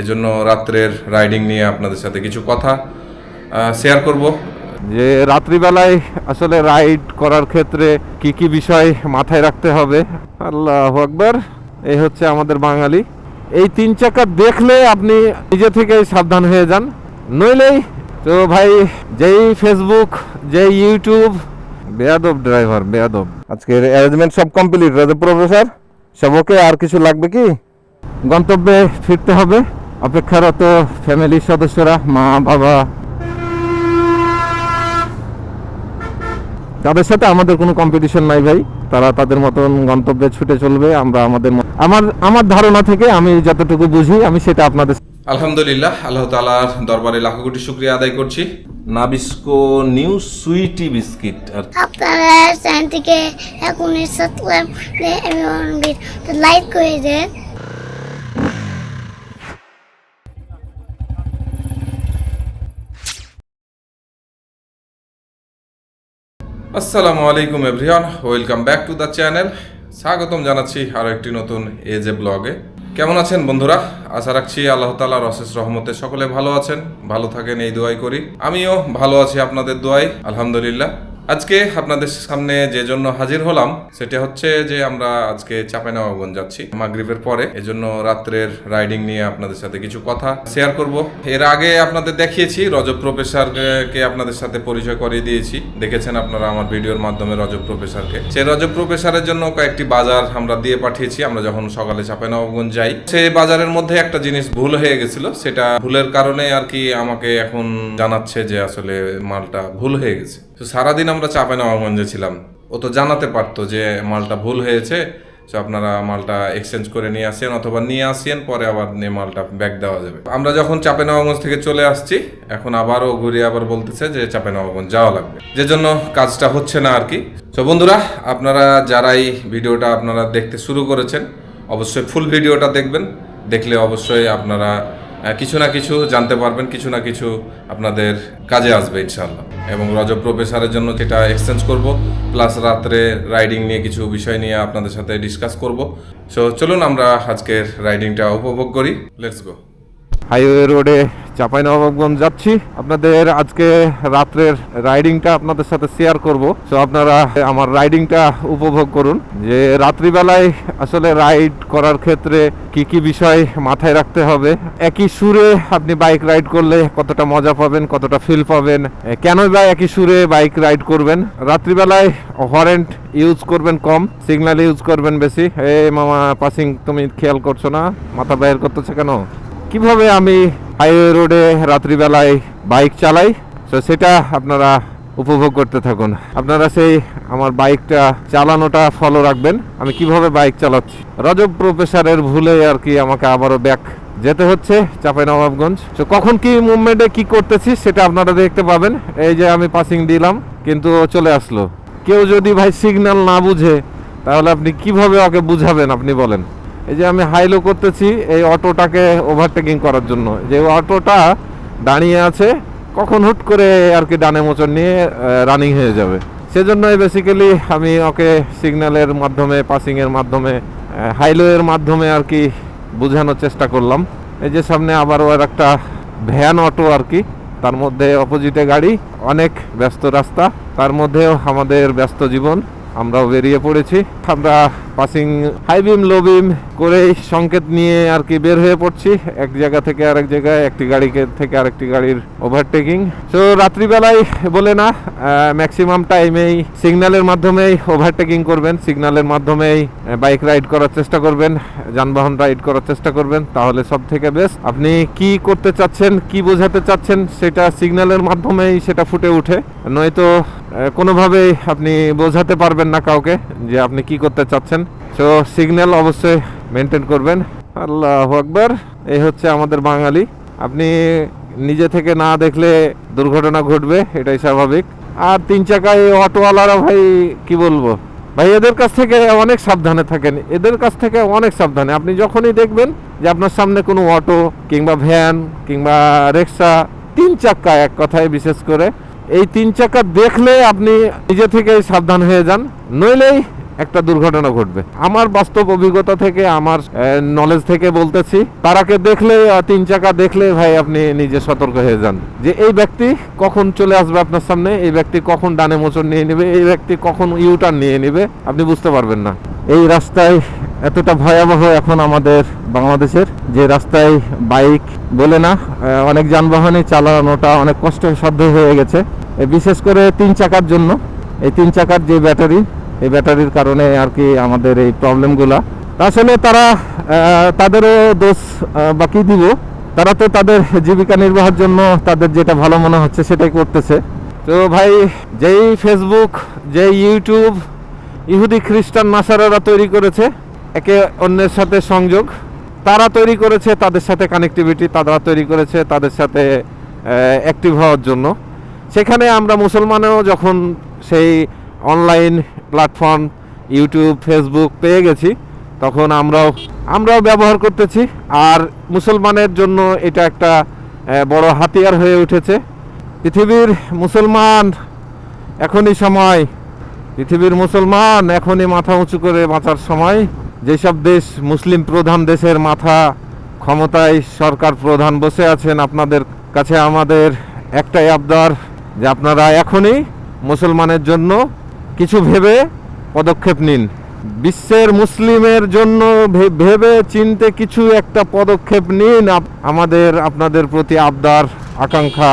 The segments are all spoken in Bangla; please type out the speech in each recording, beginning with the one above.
এজন্য রাত্রের রাইডিং নিয়ে আপনাদের সাথে কিছু কথা শেয়ার করব। যে রাত্রিবেলায় আসলে রাইড করার ক্ষেত্রে কি কি বিষয় মাথায় রাখতে হবে আল্লাহ আকবর এই হচ্ছে আমাদের বাঙালি। এই তিন চাকা দেখলে আপনি নিজে থেকেই সাবধান হয়ে যান। নইলেই তো ভাই যেই ফেসবুক যেই ইউটিউব বেয়াদব ড্রাইভার বেয়াদব। আজকের অ্যারেঞ্জমেন্ট সব কমপ্লিট রাজা প্রফেসর সব ওকে আর কিছু লাগবে কি? গন্তব্যে ফিরতে হবে। অপেক্ষারত ফ্যামিলির সদস্যরা মা বাবা তাদের সাথে আমাদের কোনো কম্পিটিশন নাই ভাই। তারা তাদের মতন গন্তব্যে ছুটে চলবে আমরা আমাদের আমার আমার ধারণা থেকে আমি যতটুকু বুঝি আমি সেটা আপনাদের আলহামদুলিল্লাহ আল্লাহ তালার দরবারে লাখো কোটি শুক্রিয়া আদায় করছি। নাবিস্কো নিউ সুইটি বিস্কিট আর আপনারা চ্যানেল থেকে এখনই সাবস্ক্রাইব এবং লাইক করে দেন। আসসালামু আলাইকুম everyone, welcome back to the channel. স্বাগতম জানাচ্ছি আরও একটি নতুন এজে ব্লগে। কেমন আছেন বন্ধুরা? আশা রাখছি আল্লাহ তালার অশেষ রহমতে সকলে ভালো আছেন। ভালো থাকেন, এই দোয়াই করি। আমিও ভালো আছি আপনাদের দোয়াই আলহামদুলিল্লাহ। আজকে আপনাদের সামনে যে জন্য হাজির হলাম, সেটা হচ্ছে যে আমরা আজকে চাঁপাইনবাবগঞ্জ যাচ্ছি। মাগরিবের পরে, এজন্য রাত্রের রাইডিং নিয়ে আপনাদের সাথে কিছু কথা শেয়ার করব। এর আগে আপনাদের দেখিয়েছি, রজব প্রফেসরকে আপনাদের সাথে পরিচয় করিয়ে দিয়েছি। দেখেছেন আপনারা আমার ভিডিওর মাধ্যমে রজব প্রফেসরকে। সেই রজব প্রফেসরের জন্য কয়েকটি বাজার আমরা দিয়ে পাঠিয়েছি। আমরা যখন সকালে চাঁপাইনবাবগঞ্জ যাই সেই বাজারের মধ্যে একটা জিনিস ভুল হয়ে গেছিল। সেটা ভুলের কারণে আর কি আমাকে এখন জানাচ্ছে যে আসলে মালটা ভুল হয়ে গেছে। তো সারাদিন আমরা চাঁপাইনবাবগঞ্জে ছিলাম। ও তো জানাতে পারতো যে মালটা ভুল হয়েছে, তো আপনারা মালটা এক্সচেঞ্জ করে নিয়ে আসেন অথবা নিয়ে আসেন, পরে আবার নিয়ে মালটা ব্যাক দেওয়া যাবে। আমরা যখন চাঁপাইনবাবগঞ্জ থেকে চলে আসছি, এখন আবারও ঘুরে আবার বলতেছে যে চাঁপাইনবাবগঞ্জ যাওয়া লাগবে। যে জন্য কাজটা হচ্ছে না আর কি। তো বন্ধুরা, আপনারা যারাই ভিডিওটা আপনারা দেখতে শুরু করেছেন, অবশ্যই ফুল ভিডিওটা দেখবেন। দেখলে অবশ্যই আপনারা কিছু না কিছু জানতে পারবেন, কিছু না কিছু আপনাদের কাজে আসবে ইনশাল্লাহ এবং রজব প্রফেসরের জন্য সেটা এক্সচেঞ্জ করব প্লাস রাত্রে রাইডিং নিয়ে কিছু বিষয় নিয়ে আপনাদের সাথে ডিসকাস করব। সো চলুন আমরা আজকের রাইডিংটা উপভোগ করি। লেটস গো হাইওয়ে রোডে চাঁপাইনবাবগঞ্জ যাচ্ছি। আপনাদের আজকে রাত্রের রাইডিংটা আপনাদের সাথে শেয়ার করব। তো আপনারা আমার রাইডিংটা উপভোগ করুন। যে রাত্রিবেলায় আসলে রাইড করার ক্ষেত্রে কি কি বিষয় মাথায় রাখতে হবে একই সুরে আপনি বাইক রাইড করলে কতটা মজা পাবেন কতটা ফিল পাবেন এ, কেনই বা একই সুরে বাইক রাইড করবেন? রাত্রিবেলায় হরেন্ট ইউজ করবেন কম সিগন্যাল ইউজ করবেন বেশি। এ মামা পাসিং তুমি খেয়াল করছ না? মাথা বাইর করতেছে কেন? কীভাবে আমি হাইওয়ে রোডে রাত্রিবেলায় বাইক চালাই? তো সেটা আপনারা উপভোগ করতে থাকুন। আপনারা সেই আমার বাইকটা চালানোটা ফলো রাখবেন। আমি কীভাবে বাইক চালাচ্ছি? রজব প্রফেসরের ভুলে আর কি আমাকে আবারও ব্যাক যেতে হচ্ছে চাঁপাইনবাবগঞ্জ। তো কখন কি মুভমেন্টে কি করতেছি সেটা আপনারা দেখতে পাবেন। এই যে আমি পাসিং দিলাম, কিন্তু চলে আসলো। কেউ যদি ভাই সিগন্যাল না বুঝে, তাহলে আপনি কীভাবে ওকে বুঝাবেন, আপনি বলেন। এই যে আমি হাইলো করতেছি, এই অটোটাকে ওভারটেকিং করার জন্য। যে অটোটা দাঁড়িয়ে আছে, কখন হুট করে আর কি ডানে মোচন নিয়ে রানিং হয়ে যাবে। সেজন্যই বেসিক্যালি আমি ওকে সিগন্যালের মাধ্যমে পাসিংয়ের মাধ্যমে হাইলোয়ের মাধ্যমে আর কি বোঝানোর চেষ্টা করলাম। এই যে সামনে আবারও আর একটা ভ্যান অটো আর কি, তার মধ্যে অপোজিটে গাড়ি, অনেক ব্যস্ত রাস্তা, তার মধ্যেও আমাদের ব্যস্ত জীবন। আমরাও বেরিয়ে পড়েছি। আমরা passing high beam low beam করে সংকেত নিয়ে আর কি বের হয়ে পড়ছি। এক জায়গা থেকে আরেক জায়গায়, একটি গাড়িকে থেকে আরেকটি গাড়ির ওভারটেকিং তো রাত্রিবেলায় বলে না ম্যাক্সিমাম টাইমেই সিগন্যালের মাধ্যমেই ওভারটেকিং করবেন। সিগন্যালের মাধ্যমেই বাইক রাইড করার চেষ্টা করবেন, যানবাহন রাইড করার চেষ্টা করবেন। তাহলে সব থেকে বেস্ট আপনি কি করতে চাচ্ছেন, কি বোঝাতে চাচ্ছেন, সেটা সিগন্যালের মাধ্যমেই সেটা ফুটে ওঠে। নয়তো আহ, কোনোভাবেই আপনি বোঝাতে পারবেন না কাউকে যে আপনি কি করতে চাচ্ছেন। তো সিগন্যাল অবশ্যই মেনটেন করবেন। আল্লাহ আকবর। এই হচ্ছে আমাদের বাঙালি। আপনি নিজে থেকে না দেখলে দুর্ঘটনা ঘটবে এটাই স্বাভাবিক। আর তিন চাকায় অটোওয়ালারা ভাই কি বলব? ভাই এদের কাছ থেকে অনেক সাবধানে থাকেন। এদের কাছ থেকে অনেক সাবধানে। আপনি যখনই দেখবেন যে আপনার সামনে কোনো অটো কিংবা ভ্যান কিংবা রিক্সা তিন চাক্কা এক কথায় বিশেষ করে এই তিন চাকা দেখলে আপনি নিজে থেকেই সাবধান হয়ে যান। নইলেই একটা দুর্ঘটনা ঘটবে। আমার বাস্তব অভিজ্ঞতা থেকে, আমার নলেজ থেকে বলতেছি, তারাকে দেখলে তিন চাকা দেখলে ভাই আপনি নিজে সতর্ক হয়ে যান। যে এই ব্যক্তি কখন চলে আসবে আপনার সামনে, এই ব্যক্তি কখন ডানে মোচড় নিয়ে নেবে, এই ব্যক্তি কখন ইউটার্ন নিয়ে নেবে, আপনি বুঝতে পারবেন না। এই রাস্তায় এতটা ভয়াবহ এখন আমাদের বাংলাদেশের, যে রাস্তায় বাইক বলে না অনেক যানবাহনে চালানোটা অনেক কষ্টসাধ্য হয়ে গেছে। বিশেষ করে তিন চাকার জন্য, এই তিন চাকার যে ব্যাটারি এই ব্যাটারির কারণে আর কি আমাদের এই প্রবলেমগুলা। আসলে তারা তাদেরও দোষ আহ, বা কি দিব। তারা তো তাদের জীবিকা নির্বাহের জন্য তাদের যেটা ভালো মনে হচ্ছে সেটাই করতেছে। তো ভাই যেই ফেসবুক যেই ইউটিউব ইহুদি খ্রিস্টান নাসারারা তৈরি করেছে একে অন্যের সাথে সংযোগ। তারা তৈরি করেছে তাদের সাথে কানেক্টিভিটি তারা তৈরি করেছে তাদের সাথে অ্যাক্টিভ হওয়ার জন্য। সেখানে আমরা মুসলমানেও যখন সেই অনলাইন প্ল্যাটফর্ম ইউটিউব ফেসবুক পেয়ে গেছি। তখন আমরাও আমরাও ব্যবহার করতেছি। আর মুসলমানের জন্য এটা একটা বড় হাতিয়ার হয়ে উঠেছে। পৃথিবীর মুসলমান এখনই সময়, পৃথিবীর মুসলমান এখনই মাথা উঁচু করে বাঁচার সময়। যেসব দেশ মুসলিম প্রধান দেশের মাথা ক্ষমতায় সরকার প্রধান বসে আছেন, আপনাদের কাছে আমাদের একটাই আবদার, যে আপনারা এখনই মুসলমানের জন্য কিছু ভেবে পদক্ষেপ নিন। বিশ্বের মুসলিমের জন্য ভেবে চিনতে কিছু একটা পদক্ষেপ নিন আমাদের, আপনাদের প্রতি আবদার, আকাঙ্ক্ষা,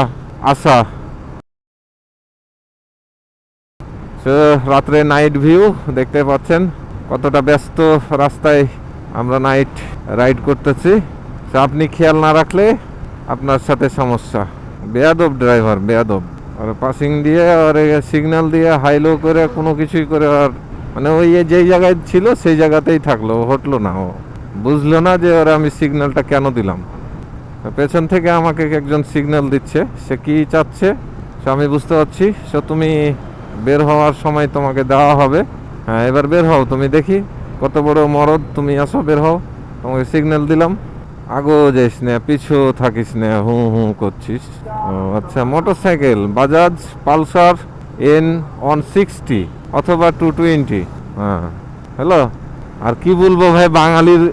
আশা। রাত্রে নাইট ভিউ দেখতে পাচ্ছেন, কতটা ব্যস্ত রাস্তায় আমরা নাইট রাইড করতেছি। আপনি খেয়াল না রাখলে আপনার সাথে সমস্যা। বেয়াদব ড্রাইভার বেয়াদব। আর পাসিং দিয়ে আর সিগন্যাল দিয়ে হাইলো করে কোনো কিছুই করে আর মানে ওই যেই জায়গায় ছিল সেই জায়গাতেই থাকল, হটলো না ও। বুঝলো না যে ওরা আমি সিগন্যালটা কেন দিলাম। পেছন থেকে আমাকে একজন সিগন্যাল দিচ্ছে, সে কি চাচ্ছে? সে আমি বুঝতে পারছি, সে তুমি বের হওয়ার সময় তোমাকে দেওয়া হবে। হ্যাঁ এবার বের হও, তুমি দেখি কত বড় মরদ তুমি আসো বের হও। তোমাকে সিগন্যাল দিলাম। আগো যাইস না পিছু থাকিস না হু হু করছিস। আচ্ছা motorcycle Bajaj Pulsar N one sixty অথবা টু টোয়েন্টি। হ্যাঁ হ্যালো? আর কি বলব ভাই, বাঙালির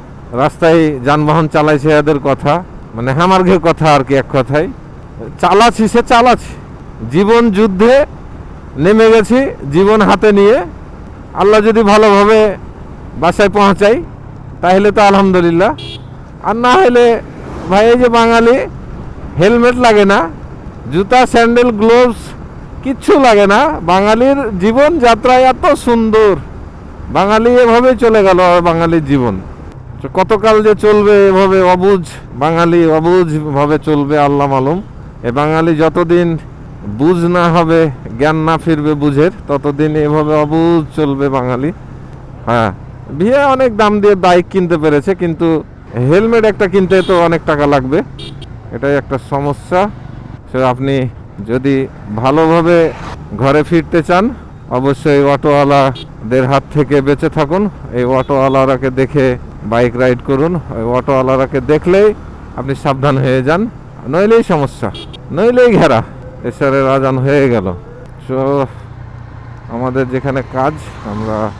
রাস্তায় যানবাহন চালাইছে এদের কথা। মানে হামার্ঘে কথা আর কি এক কথায়। চালাচ্ছি, সে চালাচ্ছি। জীবন যুদ্ধে নেমে গেছি, জীবন হাতে নিয়ে। আল্লাহ যদি ভালোভাবে বাসায় পৌঁছাই, তাহলে তো আলহামদুলিল্লাহ। আর না হলে ভাই, এই যে বাঙালি, হেলমেট লাগে না, জুতা, স্যান্ডেল, গ্লোভস, কিচ্ছু লাগে না। বাঙালির জীবন যাত্রা এত সুন্দর। বাঙালি এভাবেই চলে গেল বাঙালির জীবন। কতকাল যে চলবে এভাবে অবুঝ, বাঙালি অবুঝ ভাবে চলবে আল্লাহ মালুম। এ বাঙালি যতদিন বুঝ না হবে, জ্ঞান না ফিরবে বুঝের, ততদিন এভাবে অবুঝ চলবে বাঙালি। হ্যাঁ বিয়ে অনেক দাম দিয়ে বাইক কিনতে পেরেছে, কিন্তু হেলমেট একটা কিনতে তো অনেক টাকা লাগবে। এটাই একটা সমস্যা। সে আপনি যদি ভালোভাবে ঘরে ফিরতে চান, অবশ্যই অটোওয়ালাদের হাত থেকে বেঁচে থাকুন। এই অটোওয়ালারাকে দেখে বাইক রাইড করুন। ওই অটোওয়ালারাকে দেখলেই আপনি সাবধান হয়ে যান। নইলেই সমস্যা, নইলেই ঘেরা। এসরের আজান হয়ে গেল। সো, আমাদের যেখানে কাজ, আমরা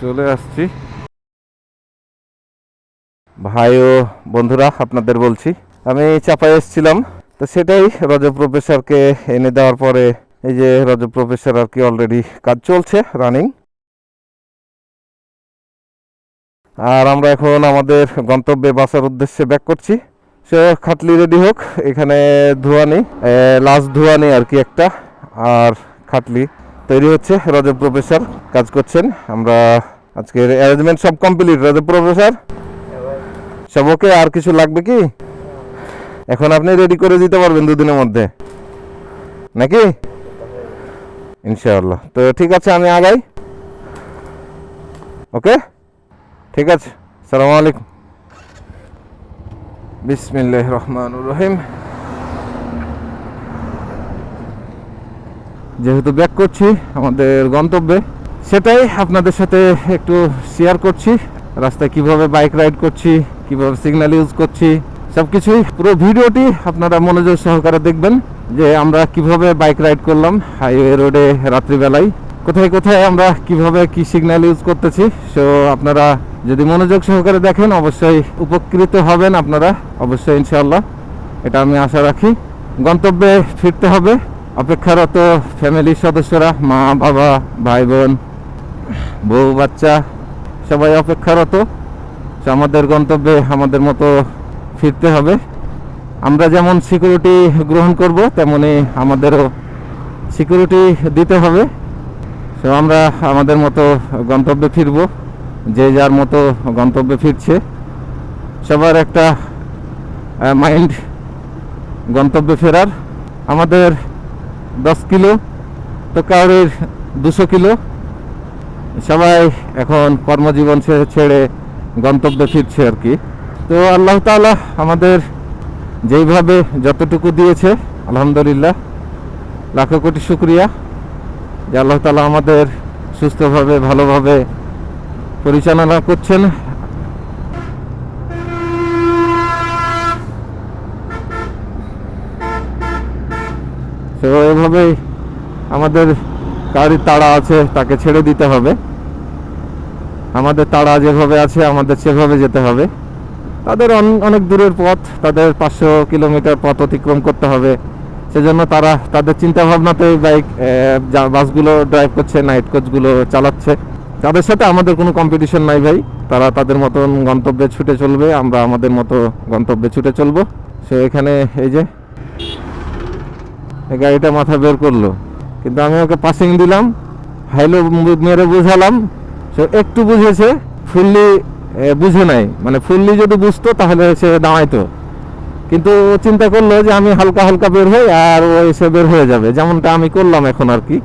চলে আসছি। ভাই ও বন্ধুরা, আপনাদের বলছি। আমি চাপায় এসেছিলাম, তো সেটাই রজব প্রফেসরকে এনে দেওয়ার পরে এই যে রজব প্রফেসর আর কি অলরেডি কাজ চলছে রানিং আর আমরা এখন আমাদের গন্তব্যে বাসার উদ্দেশ্যে ব্যাক করছি। সে খাটলি রেডি হোক, এখানে ধোয়া নেই লাস্ট ধোয়া নেই আর কি একটা, আর খাটলি তৈরি হচ্ছে। রজব প্রফেসর কাজ করছেন, আমরা আজকের অ্যারেঞ্জমেন্ট সব কমপ্লিট রজব প্রফেসর? সব ওকে? আর কিছু লাগবে কি? এখন আপনি রেডি করে দিতে পারবেন দুদিনের মধ্যে। নাকি? ইনশাআল্লাহ। তো ঠিক আছে, আমি আগাই। ওকে? ঠিক আছে। সালামু আলাইকুম। বিসমিল্লাহ রহমান রহিম। যেহেতু ব্যাক করছি, আমাদের গন্তব্যে, সেটাই আপনাদের সাথে একটু শেয়ার করছি। রাস্তায় কীভাবে বাইক রাইড করছি কীভাবে সিগন্যাল ইউজ করছি সব কিছুই পুরো ভিডিওটি আপনারা মনোযোগ সহকারে দেখবেন যে আমরা কীভাবে বাইক রাইড করলাম হাইওয়ে রোডে রাত্রিবেলায়। কোথায় কোথায় আমরা কীভাবে কি সিগন্যাল ইউজ করতেছি সো আপনারা যদি মনোযোগ সহকারে দেখেন, অবশ্যই উপকৃত হবেন আপনারা। অবশ্যই ইনশাল্লাহ এটা আমি আশা রাখি। গন্তব্যে ফিরতে হবে। অপেক্ষারত ফ্যামিলির সদস্যরা, মা, বাবা, ভাই, বোন, বউ, বাচ্চা, সবাই অপেক্ষারত। তো আমাদের গন্তব্যে আমাদের মতো ফিরতে হবে। আমরা যেমন সিকিউরিটি গ্রহণ করব, তেমনি আমাদেরও সিকিউরিটি দিতে হবে। তো আমরা আমাদের মতো গন্তব্যে ফিরব, যে যার মতো গন্তব্যে ফিরছে। সবার একটা মাইন্ড গন্তব্যে ফেরার। আমাদের দশ কিলো, তো কারোর দুশো কিলো। সবাই এখন কর্মজীবন ছেড়ে গন্তব্যে ফিরছে আর কি। তো আল্লাহ তাআলা আমাদের যেইভাবে যতটুকু দিয়েছে, আলহামদুলিল্লাহ, লাখো কোটি শুক্রিয়া। যে আল্লাহ তালা আমাদের সুস্থভাবে, ভালোভাবে পরিচালনা করছেন। তো এভাবেই আমাদের কারি তাড়া আছে, তাকে ছেড়ে দিতে হবে। আমাদের তাড়া যেভাবে আছে, আমাদের সেভাবে যেতে হবে। তাদের অনেক দূরের পথ, তাদের পাঁচশো কিলোমিটার পথ অতিক্রম করতে হবে। সেজন্য তারা, তাদের চিন্তা ভাবনাতে বাইক বাসগুলো ড্রাইভ করছে নাইট কোচগুলো চালাচ্ছে। তাদের সাথে আমাদের কোনো কম্পিটিশন নাই ভাই। তারা তাদের মতন গন্তব্যে ছুটে চলবে, আমরা আমাদের মতো গন্তব্যে ছুটে চলবো। সে এখানে, এই যে গাড়িটা মাথা বের করল। কিন্তু আমি ওকে পাসিং দিলাম, হাইলো মেরে বুঝালাম সে একটু বুঝেছে, ফুললি বুঝে নাই। মানে ফুললি যদি বুঝতো, তাহলে সে দাঁড়াইতো। কিন্তু চিন্তা করল যে আমি হালকা হালকা বের হই আর ও এসে বের হয়ে যাবে। যেমনটা আমি করলাম এখন আর কি।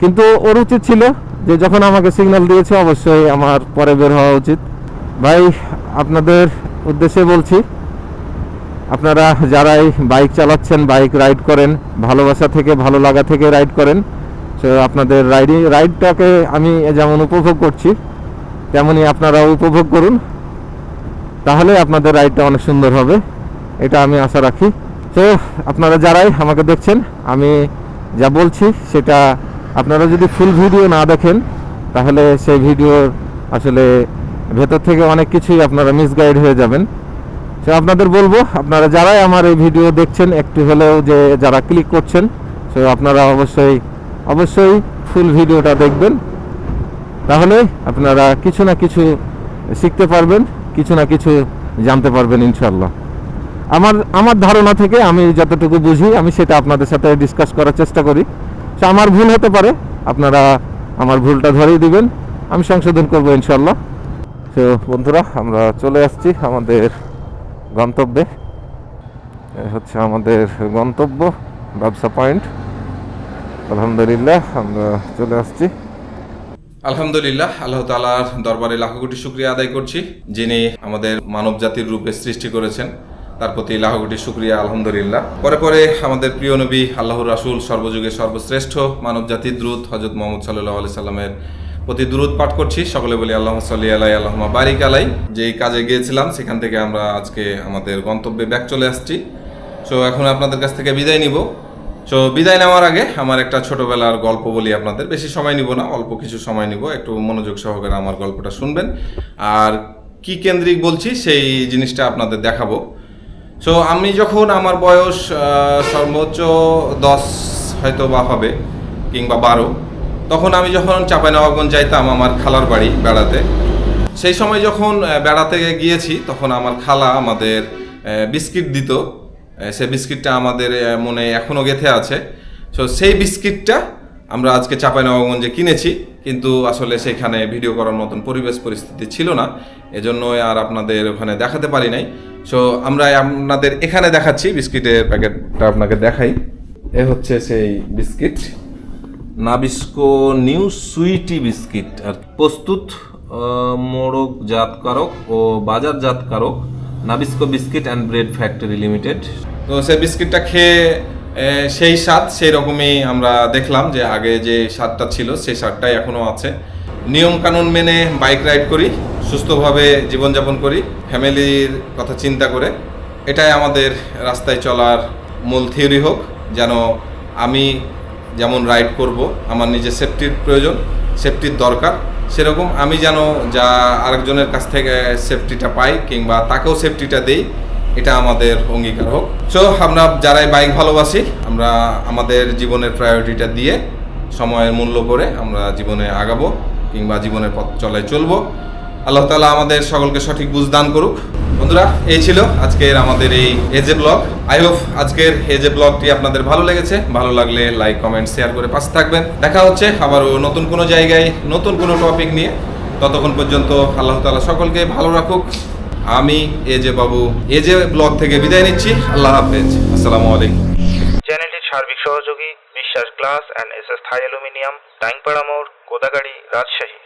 কিন্তু ওর উচিত ছিল যে যখন আমাকে সিগন্যাল দিয়েছে, অবশ্যই আমার পরে বের হওয়া উচিত। ভাই, আপনাদের উদ্দেশ্যে বলছি, আপনারা যারাই বাইক চালাচ্ছেন বাইক রাইড করেন, ভালোবাসা থেকে, ভালো লাগা থেকে রাইড করেন তো আপনাদের রাইডিং, রাইডটাকে আমি যেমন উপভোগ করছি, তেমনই আপনারা উপভোগ করুন। তাহলে আপনাদের রাইডটা অনেক সুন্দর হবে, এটা আমি আশা রাখি। তো আপনারা যারাই আমাকে দেখছেন, আমি যা বলছি সেটা আপনারা যদি ফুল ভিডিও না দেখেন, তাহলে সেই ভিডিওর আসলে ভেতর থেকে অনেক কিছুই আপনারা মিসগাইড হয়ে যাবেন। তো আপনাদের বলব, আপনারা যারাই আমার এই ভিডিও দেখছেন, একটু হলেও যে যারা ক্লিক করছেন, তো আপনারা অবশ্যই অবশ্যই ফুল ভিডিওটা দেখবেন। তাহলে আপনারা কিছু না কিছু শিখতে পারবেন, কিছু না কিছু জানতে পারবেন ইনশাল্লাহ আমার আমার ধারণা থেকে আমি যতটুকু বুঝি, আমি সেটা আপনাদের সাথে ডিসকাস করার চেষ্টা করি। তো আমার ভুল হতে পারে, আপনারা আমার ভুলটা ধরিয়ে দিবেন, আমি সংশোধন করব ইনশাল্লাহ তো বন্ধুরা, আমরা চলে আসছি আমাদের গন্তব্যে। হচ্ছে আমাদের গন্তব্য, ব্যবসা পয়েন্ট। আলহামদুলিল্লাহ, আমরা চলে আসছি। আলহামদুলিল্লাহ, আল্লাহ তালার দরবারে লাখো কোটি শুক্রিয়া আদায় করছি, যিনি আমাদের মানব জাতির রূপে সৃষ্টি করেছেন, তার প্রতি লাখো কোটি শুক্রিয়া, আলহামদুলিল্লাহ। পরে পরে আমাদের প্রিয় নবী, আল্লাহর রাসূল, সর্বযুগে সর্বশ্রেষ্ঠ মানব জাতির দ্রুত হজরত মোহাম্মদ সাল্লাহ আলি সাল্লামের প্রতি দূরত পাঠ করছি। সকলে বলি আল্লাহ সাল্লি আলাই আল্লাহ বারিক আলাই। যেই কাজে গিয়েছিলাম, সেখান থেকে আমরা আজকে আমাদের গন্তব্যে ব্যাক চলে আসছি। সো এখন আপনাদের কাছ থেকে বিদায় নিব। সো বিদায় নেওয়ার আগে আমার একটা ছোটবেলার গল্প বলি আপনাদের। বেশি সময় নিব না, অল্প কিছু সময় নিব। একটু মনোযোগ সহকারে আমার গল্পটা শুনবেন। আর কি কেন্দ্রিক বলছি, সেই জিনিসটা আপনাদের দেখাবো। সো আমি যখন আমার বয়স সর্বোচ্চ দশ হয়তো বা হবে, কিংবা বারো, তখন আমি যখন চাঁপাইনবাবগঞ্জ যাইতাম আমার খালার বাড়ি বেড়াতে। সেই সময় যখন বেড়াতে গিয়েছি, তখন আমার খালা আমাদের বিস্কিট দিত। সে বিস্কিটটা আমাদের মনে এখনও গেথে আছে। সো সেই বিস্কিটটা আমরা আজকে চাঁপাইনবাবগঞ্জে কিনেছি কিন্তু আসলে সেখানে ভিডিও করার মতন পরিবেশ পরিস্থিতি ছিল না। এজন্য আর আপনাদের ওখানে দেখাতে পারি নাই। সো আমরা আপনাদের এখানে দেখাচ্ছি বিস্কিটের প্যাকেটটা আপনাকে দেখাই। এ হচ্ছে সেই biscuit. Nabisco new sweety biscuit. আর প্রস্তুত আহ, মোড়কজাতকারক ও বাজারজাতকারক Nabisco biscuit and bread factory limited তো সেই বিস্কিটটা খেয়ে সেই স্বাদ, সেই রকমই আমরা দেখলাম যে আগে যে স্বাদটা ছিল, সেই স্বাদটাই এখনও আছে। নিয়ম কানুন মেনে বাইক রাইড করি, সুস্থভাবে জীবনযাপন করি, ফ্যামিলির কথা চিন্তা করে। এটাই আমাদের রাস্তায় চলার মূল থিওরি হোক, যেন আমি যেমন রাইড করব, আমার নিজের সেফটির প্রয়োজন, সেফটির দরকার। সেরকম আমি যেন যা আরেকজনের কাছ থেকে সেফটিটা পাই কিংবা তাকেও সেফটিটা দেই, এটা আমাদের অঙ্গীকার হোক। সো আমরা যারাই বাইক ভালোবাসি, আমরা আমাদের জীবনের প্রায়োরিটিটা দিয়ে সময়ের মূল্য করে আমরা জীবনে আগাবো কিংবা জীবনের পথ চলায় চলবো। আল্লাহ তালা আমাদের সকলকে সঠিক বুঝ দান করুক। বন্ধুরা, এই ছিল আজকের আমাদের এই এজে ব্লগ আই হোপ আজকের এজে ব্লগটি আপনাদের ভালো লেগেছে। ভালো লাগলে লাইক কমেন্ট শেয়ার করে পাশে থাকবেন। দেখা হচ্ছে আবারও নতুন কোনো জায়গায়, নতুন কোনো টপিক নিয়ে। ততক্ষণ পর্যন্ত আল্লাহ তালা সকলকে ভালো রাখুক। আমি এজে বাবু এজে ব্লগ থেকে বিদায় নিচ্ছি। আল্লাহ হাফেজ। আসসালামু আলাইকুম। চ্যানেলটির সার্বিক সহযোগী, Biswas glass and S S Thai aluminium, Taingpara মোড়, কোদাগাড়ি, রাজশাহী।